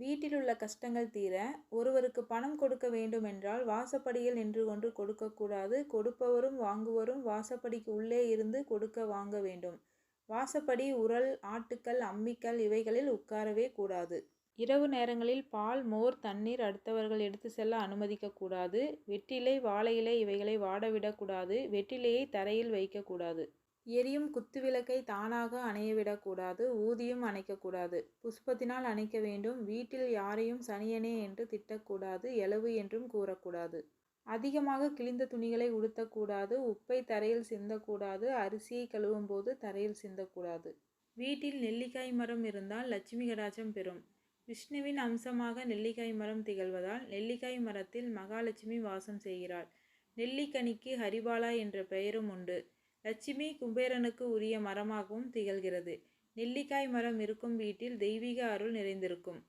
வீட்டில் உள்ள கஷ்டங்கள் தீர ஒருவருக்கு பணம் கொடுக்க வேண்டுமென்றால் வாசப்படியில் நின்று கொண்டு கொடுக்கக்கூடாது. கொடுப்பவரும் வாங்குவரும் வாசப்படிக்கு உள்ளே இருந்து கொடுக்க வாங்க வேண்டும். வாசப்படி உரல் ஆட்டுக்கல் அம்மிக்கல் இவைகளில் உட்காரவே கூடாது. இரவு நேரங்களில் பால் மோர் தண்ணீர் அடுத்தவர்கள் எடுத்து செல்ல அனுமதிக்கக்கூடாது வெற்றிலை வாழை இலை இவைகளை வாடவிடக்கூடாது வெற்றிலையை தரையில் வைக்கக்கூடாது எரியும் குத்துவிளக்கை தானாக அணையவிடக்கூடாது ஊதியும் அணைக்கக்கூடாது புஷ்பத்தினால் அணைக்க வேண்டும். வீட்டில் யாரையும் சனியனே என்று திட்டக்கூடாது எழவு என்றும் கூறக்கூடாது அதிகமாக கிழிந்த துணிகளை உடுத்தக்கூடாது உப்பை தரையில் சிந்தக்கூடாது அரிசியை கழுவும் போது தரையில் சிந்தக்கூடாது வீட்டில் நெல்லிக்காய் மரம் இருந்தால் லட்சுமி கடாச்சம் பெறும். விஷ்ணுவின் அம்சமாக நெல்லிக்காய் மரம் திகழ்வதால் நெல்லிக்காய் மரத்தில் மகாலட்சுமி வாசம் செய்கிறாள். நெல்லிக்கனிக்கு ஹரிபாலா என்ற பெயரும் உண்டு. லட்சுமி குபேரனுக்கு உரிய மரமாகவும் திகழ்கிறது. நெல்லிக்காய் மரம் இருக்கும் வீட்டில் தெய்வீக அருள் நிறைந்திருக்கும்.